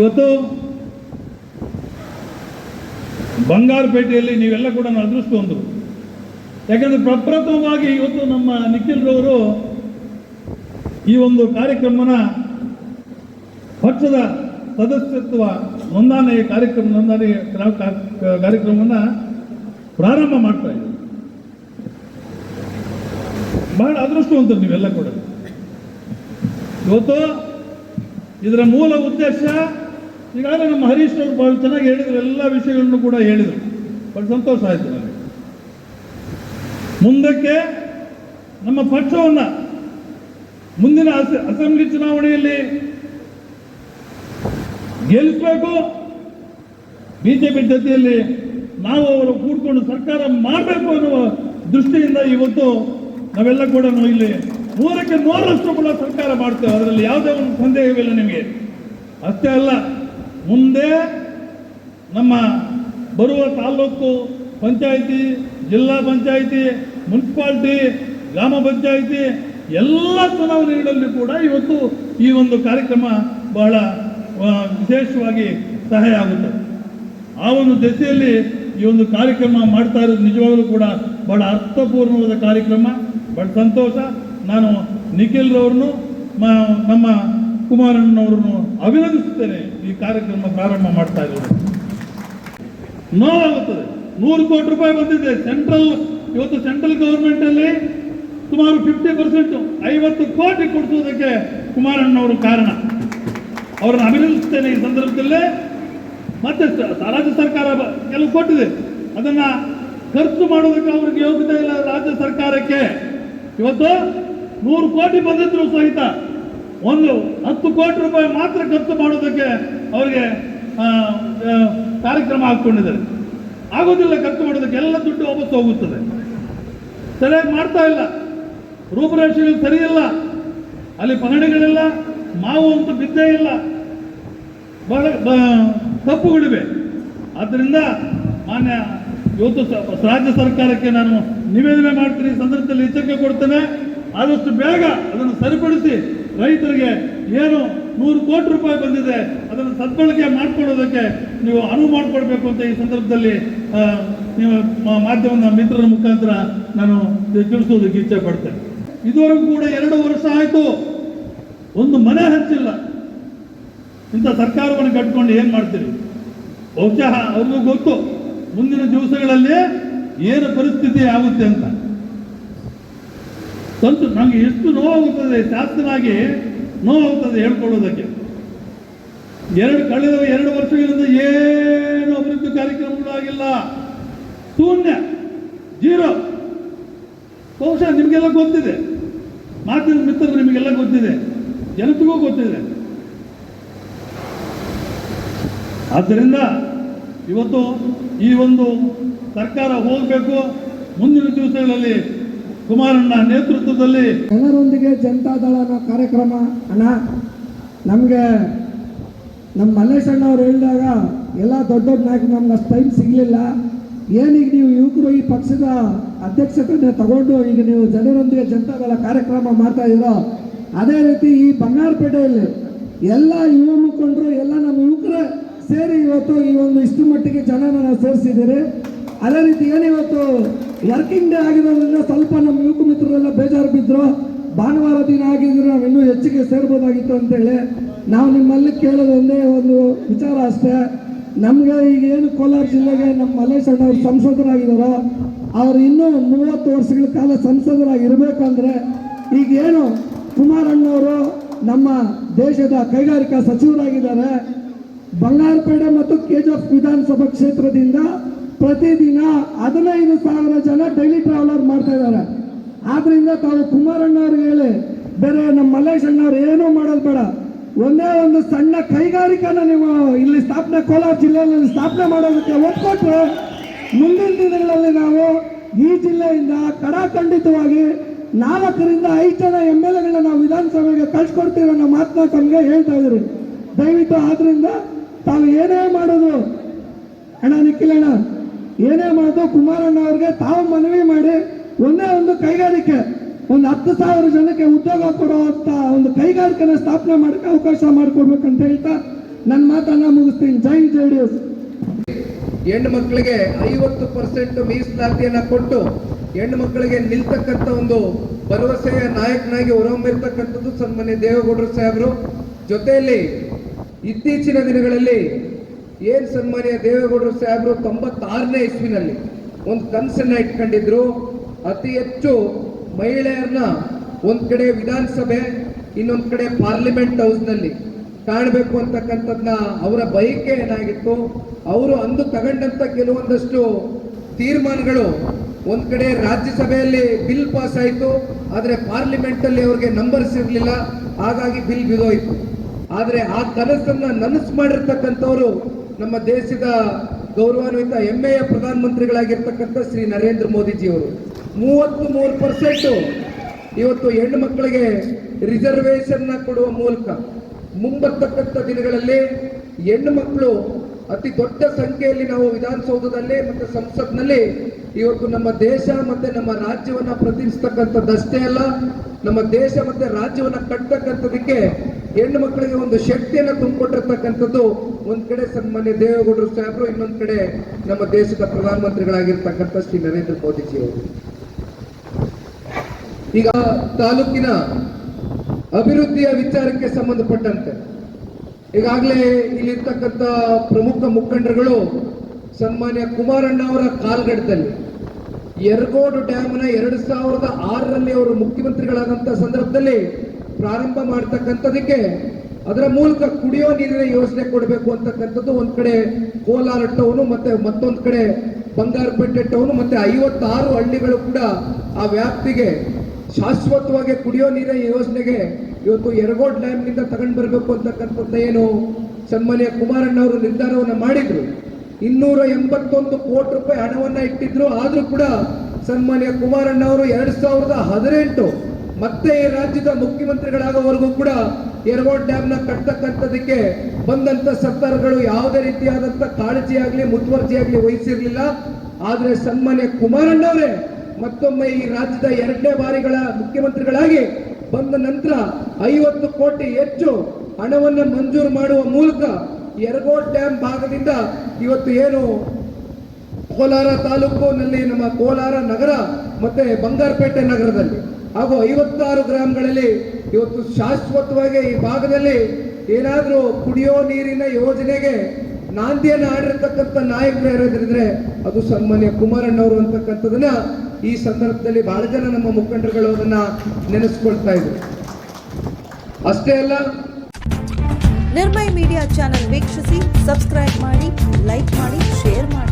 ಇವತ್ತು ಬಂಗಾರಪೇಟೆಯಲ್ಲಿ ನೀವೆಲ್ಲ ಕೂಡ ಅದೃಷ್ಟವಂತರು ಯಾಕಂದ್ರೆ ಪ್ರಪ್ರಥಮವಾಗಿ ಇವತ್ತು ನಮ್ಮ ನಿಖಿಲ್ರವರು ಈ ಒಂದು ಕಾರ್ಯಕ್ರಮನ ಪಕ್ಷದ ಸದಸ್ಯತ್ವ ನೋಂದಣಿ ಕಾರ್ಯಕ್ರಮ, ನೋಂದಣಿ ಕಾರ್ಯಕ್ರಮವನ್ನ ಪ್ರಾರಂಭ ಮಾಡ್ತಾ ಇದ್ದೀವಿ ಬಹಳ ಅದೃಷ್ಟವಂತರು ನೀವೆಲ್ಲ ಕೂಡ. ಇವತ್ತು ಇದರ ಮೂಲ ಉದ್ದೇಶ ಈಗಾಗಲೇ ನಮ್ಮ ಹರೀಶ್ ಅವರು ಬಹಳ ಚೆನ್ನಾಗಿ ಹೇಳಿದ್ರು, ಎಲ್ಲ ವಿಷಯಗಳನ್ನು ಕೂಡ ಹೇಳಿದರು. ಬಹಳ ಸಂತೋಷ ಆಯಿತು ನನಗೆ ಮುಂದಕ್ಕೆ ನಮ್ಮ ಪಕ್ಷವನ್ನು ಮುಂದಿನ ಅಸ- ಅಸೆಂಬ್ಲಿ ಚುನಾವಣೆಯಲ್ಲಿ ಗೆಲ್ಲಿಸಬೇಕು. ಬಿಜೆಪಿ ಜೊತೆಯಲ್ಲಿ ನಾವು ಅವರು ಕೂಡ್ಕೊಂಡು ಸರ್ಕಾರ ಮಾಡಬೇಕು ಅನ್ನುವ ದೃಷ್ಟಿಯಿಂದ ಇವತ್ತು ನಾವೆಲ್ಲ ಕೂಡ ಇಲ್ಲಿ ನೂರಕ್ಕೆ ನೂರಷ್ಟು ಕೂಡ ಸರ್ಕಾರ ಮಾಡ್ತೇವೆ. ಅದರಲ್ಲಿ ಯಾವುದೇ ಒಂದು ಸಂದೇಹವಿಲ್ಲ ನಿಮಗೆ. ಅಷ್ಟೇ ಅಲ್ಲ ಮುಂದೆ ನಮ್ಮ ಬರುವ ತಾಲೂಕು ಪಂಚಾಯಿತಿ, ಜಿಲ್ಲಾ ಪಂಚಾಯಿತಿ, ಮುನ್ಸಿಪಾಲ್ಟಿ, ಗ್ರಾಮ ಪಂಚಾಯಿತಿ ಎಲ್ಲ ಚುನಾವಣೆಗಳಲ್ಲಿ ಕೂಡ ಇವತ್ತು ಈ ಒಂದು ಕಾರ್ಯಕ್ರಮ ಬಹಳ ವಿಶೇಷವಾಗಿ ಸಹಾಯ ಆಗುತ್ತೆ. ಆ ಒಂದು ದೆಸೆಯಲ್ಲಿ ಈ ಒಂದು ಕಾರ್ಯಕ್ರಮ ಮಾಡ್ತಾ ಇರೋದು ನಿಜವಾಗಲೂ ಕೂಡ ಬಹಳ ಅರ್ಥಪೂರ್ಣವಾದ ಕಾರ್ಯಕ್ರಮ, ಬಹಳ ಸಂತೋಷ. ನಾನು ನಿಖಿಲ್ರವ್ರನ್ನು ನಮ್ಮ ಕುಮಾರಣ್ಣವ್ರನ್ನು ಅಭಿನಂದಿಸುತ್ತೇನೆ. ಈ ಕಾರ್ಯಕ್ರಮ ಪ್ರಾರಂಭ ಮಾಡ್ತಾ ಇರೋದು. ನೋವಾಗುತ್ತದೆ. ನೂರು ಕೋಟಿ ರೂಪಾಯಿ ಬಂದಿದೆ. ಸೆಂಟ್ರಲ್ ಇವತ್ತು ಸೆಂಟ್ರಲ್ ಗವರ್ಮೆಂಟ್ ಅಲ್ಲಿ ಸುಮಾರು ಫಿಫ್ಟಿ ಪರ್ಸೆಂಟ್ ಐವತ್ತು ಕೋಟಿ ಕೊಡಿಸುವುದಕ್ಕೆ ಕುಮಾರಣ್ಣವರು ಕಾರಣ. ಅವರನ್ನು ಅಭಿನಂದಿಸ್ತೇನೆ ಈ ಸಂದರ್ಭದಲ್ಲೇ. ಮತ್ತೆ ರಾಜ್ಯ ಸರ್ಕಾರ ಕೆಲವು ಕೊಟ್ಟಿದೆ. ಅದನ್ನ ಖರ್ಚು ಮಾಡೋದಕ್ಕೆ ಅವ್ರಿಗೆ ಯೋಗ್ಯತೆ ಇಲ್ಲ. ರಾಜ್ಯ ಸರ್ಕಾರಕ್ಕೆ. ಇವತ್ತು ನೂರು ಕೋಟಿ ಬಂದಿದ್ರು ಸಹಿತ ಒಂದು ಹತ್ತು ಕೋಟಿ ರೂಪಾಯಿ ಮಾತ್ರ ಖರ್ಚು ಮಾಡೋದಕ್ಕೆ ಅವರಿಗೆ ಕಾರ್ಯಕ್ರಮ ಹಾಕೊಂಡಿದ್ದಾರೆ ಆಗೋದಿಲ್ಲ ಖರ್ಚು ಮಾಡೋದಕ್ಕೆ ಎಲ್ಲ ದುಡ್ಡು ವಾಪಸ್ ಹೋಗುತ್ತದೆ. ಸರಿಯಾಗಿ ಮಾಡ್ತಾ ಇಲ್ಲ. ರೂಪುರೇಷೆಗಳು ಸರಿಯಿಲ್ಲ ಅಲ್ಲಿ ಪಗಡೆಗಳಿಲ್ಲ ಮಾವು ಅಂತ ಬಿದ್ದೇ ಇಲ್ಲ. ಬಹಳ ತಪ್ಪುಗಳಿವೆ. ಆದ್ದರಿಂದ ಮಾನ್ಯ ಇವತ್ತು ರಾಜ್ಯ ಸರ್ಕಾರಕ್ಕೆ ನಾನು ನಿವೇದನೆ ಮಾಡ್ತೀನಿ ಸಂದರ್ಭದಲ್ಲಿ ಎಚ್ಚರಿಕೆ ಕೊಡ್ತೇನೆ. ಆದಷ್ಟು ಬೇಗ ಅದನ್ನು ಸರಿಪಡಿಸಿ ರೈತರಿಗೆ ಏನು ನೂರು ಕೋಟಿ ರೂಪಾಯಿ ಬಂದಿದೆ, ಅದನ್ನು ಸದ್ಬಳಕೆ ಮಾಡಿಕೊಳ್ಳೋದಕ್ಕೆ ನೀವು ಅನುವು ಮಾಡಿಕೊಡ್ಬೇಕು ಅಂತ ಈ ಸಂದರ್ಭದಲ್ಲಿ ನೀವು ಮಾಧ್ಯಮದ ಮಿತ್ರರ ಮುಖಾಂತರ ನಾನು ತಿಳಿಸೋದಕ್ಕೆ ಇಚ್ಛೆ ಪಡ್ತೇನೆ. ಇದುವರೆಗೂ ಕೂಡ ಎರಡು ವರ್ಷ ಆಯಿತು, ಒಂದು ಮನೆ ಹಚ್ಚಿಲ್ಲ. ಇಂಥ ಸರ್ಕಾರವನ್ನು ಕಟ್ಕೊಂಡು ಏನು ಮಾಡ್ತೀರಿ? ಬಹುಶಃ ಅವ್ರಿಗೂ ಗೊತ್ತು, ಮುಂದಿನ ದಿವಸಗಳಲ್ಲಿ ಏನು ಪರಿಸ್ಥಿತಿ ಆಗುತ್ತೆ ಅಂತ. ಸ್ವಂತ ನನಗೆ ಎಷ್ಟು ನೋವಾಗುತ್ತದೆ ಶಾಸಕನಾಗಿ ನೋವಾಗುತ್ತದೆ ಹೇಳ್ಕೊಳ್ಳೋದಕ್ಕೆ. ಎರಡು ಕಳೆದ ಎರಡು ವರ್ಷಗಳಿಂದ ಏನು ಅಭಿವೃದ್ಧಿ ಕಾರ್ಯಕ್ರಮಗಳು ಆಗಿಲ್ಲ ಶೂನ್ಯ, ಜೀರೋ. ಬಹುಶಃ ನಿಮಗೆಲ್ಲ ಗೊತ್ತಿದೆ. ಮಾತಿನ ಮಿತ್ರರು ನಿಮಗೆಲ್ಲ ಗೊತ್ತಿದೆ. ಜನತೆಗೂ ಗೊತ್ತಿದೆ. ಆದ್ದರಿಂದ ಇವತ್ತು ಈ ಒಂದು ಸರ್ಕಾರ ಹೋಗಬೇಕು. ಮುಂದಿನ ದಿವಸಗಳಲ್ಲಿ ಕುಮಾರಣ್ಣ ನೇತೃತ್ವದಲ್ಲಿ ಜನರೊಂದಿಗೆ ಜನತಾದಳ ಅನ್ನೋ ಕಾರ್ಯಕ್ರಮ, ಅಣ್ಣ, ನಮಗೆ ನಮ್ಮ ಮಲ್ಲೇಶ್ ಅಣ್ಣವ್ರು ಹೇಳಿದಾಗ ಎಲ್ಲ ದೊಡ್ಡ ದೊಡ್ಡ ನಾಯಕರು ನಮ್ಗೆ ಅಷ್ಟು ಟೈಮ್ ಸಿಗಲಿಲ್ಲ. ಏನೀಗ ನೀವು ಯುವಕರು ಈ ಪಕ್ಷದ ಅಧ್ಯಕ್ಷತೆಯನ್ನು ತಗೊಂಡು ಈಗ ನೀವು ಜನರೊಂದಿಗೆ ಜನತಾದಳ ಕಾರ್ಯಕ್ರಮ ಮಾಡ್ತಾ ಇದ್ದೀರೋ, ಅದೇ ರೀತಿ ಈ ಬಂಗಾರಪೇಟೆಯಲ್ಲಿ ಎಲ್ಲ ಯುವ ಮುಖಂಡರು, ಎಲ್ಲ ನಮ್ಮ ಯುವಕರೇ ಸೇರಿ ಇವತ್ತು ಈ ಒಂದು ಇಷ್ಟು ಮಟ್ಟಿಗೆ ಜನನ ನಾವು ಸೇರಿಸಿದ್ದೀರಿ. ಅದೇ ರೀತಿ ಏನಿವತ್ತು ವರ್ಕಿಂಗ್ ಡೇ ಆಗಿರೋದ್ರಿಂದ ಸ್ವಲ್ಪ ನಮ್ಮ ಯುವಕ ಮಿತ್ರರೆಲ್ಲ ಬೇಜಾರು ಬಿದ್ದರು ಭಾನುವಾರ ದಿನ ಆಗಿದ್ರೆ ನಾವು ಇನ್ನೂ ಹೆಚ್ಚಿಗೆ ಸೇರ್ಬೋದಾಗಿತ್ತು ಅಂತೇಳಿ ನಾವು ನಿಮ್ಮಲ್ಲಿ ಕೇಳೋದು ಒಂದೇ ವಿಚಾರ ಅಷ್ಟೇ. ನಮಗೆ ಈಗ ಏನು ಕೋಲಾರ ಜಿಲ್ಲೆಗೆ ನಮ್ಮ ಮಲ್ಲೇಶ್ ಅಣ್ಣವ್ರು ಸಂಸದರಾಗಿದ್ದಾರೋ ಅವ್ರು ಇನ್ನೂ ಮೂವತ್ತು ವರ್ಷಗಳ ಕಾಲ ಸಂಸದರಾಗಿರಬೇಕಂದ್ರೆ ಈಗ ಏನು ಕುಮಾರಣ್ಣವರು ನಮ್ಮ ದೇಶದ ಕೈಗಾರಿಕಾ ಸಚಿವರಾಗಿದ್ದಾರೆ. ಬಂಗಾರಪೇಟೆ ಮತ್ತು ಕೆಜಿಎಫ್ ವಿಧಾನಸಭಾ ಕ್ಷೇತ್ರದಿಂದ ಪ್ರತಿದಿನ ಹದಿನೈದು ಸಾವಿರ ಜನ ಡೈಲಿ ಟ್ರಾವೆಲರ್ ಮಾಡ್ತಾ ಇದ್ದಾರೆ. ಆದ್ರಿಂದ ತಾವು ಕುಮಾರಣ್ಣ ಅವ್ರಿಗೆ ಹೇಳಿ, ಬೇರೆ ನಮ್ಮ ಮಲ್ಲೇಶ್ ಅಣ್ಣವ್ರು ಏನೂ ಮಾಡೋದು ಬೇಡ. ಒಂದೇ ಒಂದು ಸಣ್ಣ ಕೈಗಾರಿಕೆನ ನೀವು ಇಲ್ಲಿ ಸ್ಥಾಪನೆ, ಕೋಲಾರ ಜಿಲ್ಲೆಯಲ್ಲಿ ಸ್ಥಾಪನೆ ಮಾಡೋದಕ್ಕೆ ಒಪ್ಪಿಕೊಟ್ರೆ ಮುಂದಿನ ದಿನಗಳಲ್ಲಿ ನಾವು ಈ ಜಿಲ್ಲೆಯಿಂದ ಕಡಾಖಂಡಿತವಾಗಿ ನಾಲ್ಕರಿಂದ ಐದು ಜನ ಎಂ ಎಲ್ ಎಗಳನ್ನ ನಾವು ವಿಧಾನಸಭೆಗೆ ಕಳ್ಸಿಕೊಡ್ತೀವಿ ಅನ್ನೋ ಮಾತನ್ನ ತಮಗೆ ಹೇಳ್ತಾ ಇದ್ರಿ ದಯವಿಟ್ಟು ಆದ್ರಿಂದ ತಾವು ಏನೇ ಮಾಡೋದು, ಅಣ್ಣ ನಿಖಿಲಣ್ಣ ಏನೇ ಮಾಡಿದ್ರು ಕುಮಾರಣ್ಣ ಅವ್ರಿಗೆ ತಾವು ಮನವಿ ಮಾಡಿ ಒಂದೇ ಒಂದು ಕೈಗಾರಿಕೆ, ಒಂದು ಹತ್ತು ಸಾವಿರ ಜನಕ್ಕೆ ಉದ್ಯೋಗ ಕೊಡುವಂತ ಒಂದು ಕೈಗಾರಿಕೆನ ಸ್ಥಾಪನೆ ಮಾಡಕ್ಕೆ ಅವಕಾಶ ಮಾಡಿಕೊಡ್ಬೇಕಂತ ಹೇಳ್ತಾ ನನ್ನ ಮಾತನ್ನ ಮುಗಿಸ್ತೀನಿ. ಜೈ ಜೆ ಡಿ ಎಸ್ ಹೆಣ್ಣು ಮಕ್ಕಳಿಗೆ ಐವತ್ತು ಪರ್ಸೆಂಟ್ ಮೀಸಲಾತಿಯನ್ನ ಕೊಟ್ಟು ಹೆಣ್ಣು ಮಕ್ಕಳಿಗೆ ನಿಲ್ತಕ್ಕಂಥ ಒಂದು ಭರವಸೆಯ ನಾಯಕನಾಗಿ ಹೊರಹೊಮ್ಮಿರ್ತಕ್ಕಂಥದ್ದು ಸನ್ಮಾನ್ಯ ದೇವೇಗೌಡರು ಸಾಹೇಬರು. ಜೊತೆಯಲ್ಲಿ ಇತ್ತೀಚಿನ ದಿನಗಳಲ್ಲಿ ಏನ್ ಸನ್ಮಾನ್ಯ ದೇವೇಗೌಡರು ಸಾಹೇಬರು ತೊಂಬತ್ತಾರನೇ ಇಸ್ವಿನಲ್ಲಿ ಒಂದು ಕನಸನ್ನ ಇಟ್ಕೊಂಡಿದ್ರು. ಅತಿ ಹೆಚ್ಚು ಮಹಿಳೆಯರನ್ನ ಒಂದು ಕಡೆ ವಿಧಾನಸಭೆ, ಇನ್ನೊಂದು ಕಡೆ ಪಾರ್ಲಿಮೆಂಟ್ ಹೌಸ್ನಲ್ಲಿ ಕಾಣಬೇಕು ಅಂತಕ್ಕಂಥದ್ನ ಅವರ ಬಯಕೆ ಏನಾಗಿತ್ತು? ಅವರು ಅಂದು ತಗೊಂಡಂತ ಕೆಲವೊಂದಷ್ಟು ತೀರ್ಮಾನಗಳು ಒಂದು ಕಡೆ ರಾಜ್ಯಸಭೆಯಲ್ಲಿ ಬಿಲ್ ಪಾಸ್ ಆಯಿತು, ಆದರೆ ಪಾರ್ಲಿಮೆಂಟಲ್ಲಿ ಅವ್ರಿಗೆ ನಂಬರ್ಸ್ ಇರಲಿಲ್ಲ, ಹಾಗಾಗಿ ಬಿಲ್ ಬಿದೋಯ್ತು. ಆದರೆ ಆ ಕನಸನ್ನ ನನಸು ಮಾಡಿರ್ತಕ್ಕಂಥವ್ರು ನಮ್ಮ ದೇಶದ ಗೌರವಾನ್ವಿತ ಹೆಮ್ಮೆಯ ಪ್ರಧಾನಮಂತ್ರಿಗಳಾಗಿರ್ತಕ್ಕಂಥ ಶ್ರೀ ನರೇಂದ್ರ ಮೋದಿಜಿಯವರು. ಮೂವತ್ತು ಮೂರು ಪರ್ಸೆಂಟು ಇವತ್ತು ಹೆಣ್ಣು ಮಕ್ಕಳಿಗೆ ರಿಸರ್ವೇಷನ್ನ ಕೊಡುವ ಮೂಲಕ ಮುಂಬರ್ತಕ್ಕಂಥ ದಿನಗಳಲ್ಲಿ ಹೆಣ್ಣು ಮಕ್ಕಳು ಅತಿ ದೊಡ್ಡ ಸಂಖ್ಯೆಯಲ್ಲಿ ನಾವು ವಿಧಾನಸೌಧದಲ್ಲಿ ಮತ್ತು ಸಂಸತ್ನಲ್ಲಿ ಇವತ್ತು ನಮ್ಮ ದೇಶ ಮತ್ತು ನಮ್ಮ ರಾಜ್ಯವನ್ನು ಪ್ರತಿನಿಧಿಸ್ತಕ್ಕಂಥದ್ದಷ್ಟೇ ಅಲ್ಲ, ನಮ್ಮ ದೇಶ ಮತ್ತು ರಾಜ್ಯವನ್ನು ಕಟ್ಟತಕ್ಕಂಥದಕ್ಕೆ ಹೆಣ್ಣು ಮಕ್ಕಳಿಗೆ ಒಂದು ಶಕ್ತಿಯನ್ನು ತುಂಬಿಕೊಟ್ಟಿರ್ತಕ್ಕಂಥದ್ದು ಒಂದ್ ಕಡೆ ಸನ್ಮಾನ್ಯ ದೇವೇಗೌಡರು ಸಾಹೇಬರು, ಇನ್ನೊಂದು ಕಡೆ ನಮ್ಮ ದೇಶದ ಪ್ರಧಾನಮಂತ್ರಿಗಳಾಗಿರ್ತಕ್ಕಂಥ ಶ್ರೀ ನರೇಂದ್ರ ಮೋದಿಜಿ ಅವರು. ಈಗ ತಾಲೂಕಿನ ಅಭಿವೃದ್ಧಿಯ ವಿಚಾರಕ್ಕೆ ಸಂಬಂಧಪಟ್ಟಂತೆ ಈಗಾಗಲೇ ಇಲ್ಲಿರ್ತಕ್ಕಂಥ ಪ್ರಮುಖ ಮುಖಂಡರುಗಳು ಸನ್ಮಾನ್ಯ ಕುಮಾರಣ್ಣ ಅವರ ಕಾಲ್ಗಡದಲ್ಲಿ ಯರಗೋಡು ಡ್ಯಾಮ್ನ ಎರಡು ಸಾವಿರದ ಆರರಲ್ಲಿ ಅವರು ಮುಖ್ಯಮಂತ್ರಿಗಳಾದಂಥ ಸಂದರ್ಭದಲ್ಲಿ ಪ್ರಾರಂಭ ಮಾಡ್ತಕ್ಕಂಥದಕ್ಕೆ ಅದರ ಮೂಲಕ ಕುಡಿಯೋ ನೀರಿನ ಯೋಜನೆ ಕೊಡಬೇಕು ಅಂತಕ್ಕಂಥದ್ದು ಒಂದು ಕಡೆ ಕೋಲಾರ ಟೌನು ಮತ್ತೆ ಮತ್ತೊಂದು ಕಡೆ ಬಂಗಾರಪೇಟೆ ಟೌನು ಮತ್ತೆ ಐವತ್ತಾರು ಹಳ್ಳಿಗಳು ಕೂಡ ಆ ವ್ಯಾಪ್ತಿಗೆ ಶಾಶ್ವತವಾಗಿ ಕುಡಿಯೋ ನೀರಿನ ಯೋಜನೆಗೆ ಇವತ್ತು ಯರಗೋಡ್ ಡ್ಯಾಮ್ನಿಂದ ತಗೊಂಡು ಬರಬೇಕು ಅಂತಕ್ಕಂಥದ್ದು ಏನು ಸನ್ಮಾನ್ಯ ಕುಮಾರಣ್ಣ ಅವರು ನಿರ್ಧಾರವನ್ನು ಮಾಡಿದ್ರು. ಇನ್ನೂರ ಎಂಬತ್ತೊಂದು ಕೋಟಿ ರೂಪಾಯಿ ಹಣವನ್ನ ಇಟ್ಟಿದ್ರು. ಆದರೂ ಕೂಡ ಸನ್ಮಾನ್ಯ ಕುಮಾರಣ್ಣ ಅವರು ಎರಡ್ ಸಾವಿರದ ಹದಿನೆಂಟು ಮತ್ತೆ ಈ ರಾಜ್ಯದ ಮುಖ್ಯಮಂತ್ರಿಗಳಾಗೋವರೆಗೂ ಕೂಡ ಯರಗೋಡ್ ಡ್ಯಾಮ್ನ ಕಟ್ಟತಕ್ಕಂಥದಕ್ಕೆ ಬಂದಂತ ಸರ್ಕಾರಗಳು ಯಾವುದೇ ರೀತಿಯಾದಂತ ಕಾಳಜಿ ಆಗ್ಲಿ ಮುತುವರ್ಜಿ ಆಗ್ಲಿ ವಹಿಸಿರ್ಲಿಲ್ಲ. ಆದರೆ ಸನ್ಮಾನ್ಯ ಕುಮಾರಣ್ಣ ಅವರೇ ಮತ್ತೊಮ್ಮೆ ಈ ರಾಜ್ಯದ ಎರಡನೇ ಬಾರಿಗಳ ಮುಖ್ಯಮಂತ್ರಿಗಳಾಗಿ ಬಂದ ನಂತರ ಐವತ್ತು ಕೋಟಿ ಹೆಚ್ಚು ಹಣವನ್ನು ಮಂಜೂರು ಮಾಡುವ ಮೂಲಕ ಯರಗೋಡ್ ಡ್ಯಾಮ್ ಭಾಗದಿಂದ ಇವತ್ತು ಏನು ಕೋಲಾರ ತಾಲೂಕಿನಲ್ಲಿ ನಮ್ಮ ಕೋಲಾರ ನಗರ ಮತ್ತೆ ಬಂಗಾರಪೇಟೆ ನಗರದಲ್ಲಿ ಹಾಗೂ ಐವತ್ತಾರು ಗ್ರಾಮಗಳಲ್ಲಿ ಇವತ್ತು ಶಾಶ್ವತವಾಗಿ ಈ ಭಾಗದಲ್ಲಿ ಏನಾದರೂ ಕುಡಿಯೋ ನೀರಿನ ಯೋಜನೆಗೆ ನಾಂದಿಯನ್ನು ಆಡಿರ್ತಕ್ಕಂಥ ನಾಯಕರು ಯಾರಾದ್ರಿದ್ರೆ ಅದು ಸನ್ಮಾನ್ಯ ಕುಮಾರಣ್ಣವರು ಅಂತಕ್ಕಂಥದನ್ನ ಈ ಸಂದರ್ಭದಲ್ಲಿ ಬಹಳ ಜನ ನಮ್ಮ ಮುಖಂಡರುಗಳು ಅದನ್ನ ನೆನೆಸ್ಕೊಳ್ತಾ ಇದ್ರು. ಅಷ್ಟೇ ಅಲ್ಲ, ನಿರ್ಮಯ ಮೀಡಿಯಾ ಚಾನೆಲ್ ವೀಕ್ಷಿಸಿ, ಸಬ್ಸ್ಕ್ರೈಬ್ ಮಾಡಿ, ಲೈಕ್ ಮಾಡಿ, ಶೇರ್ ಮಾಡಿ.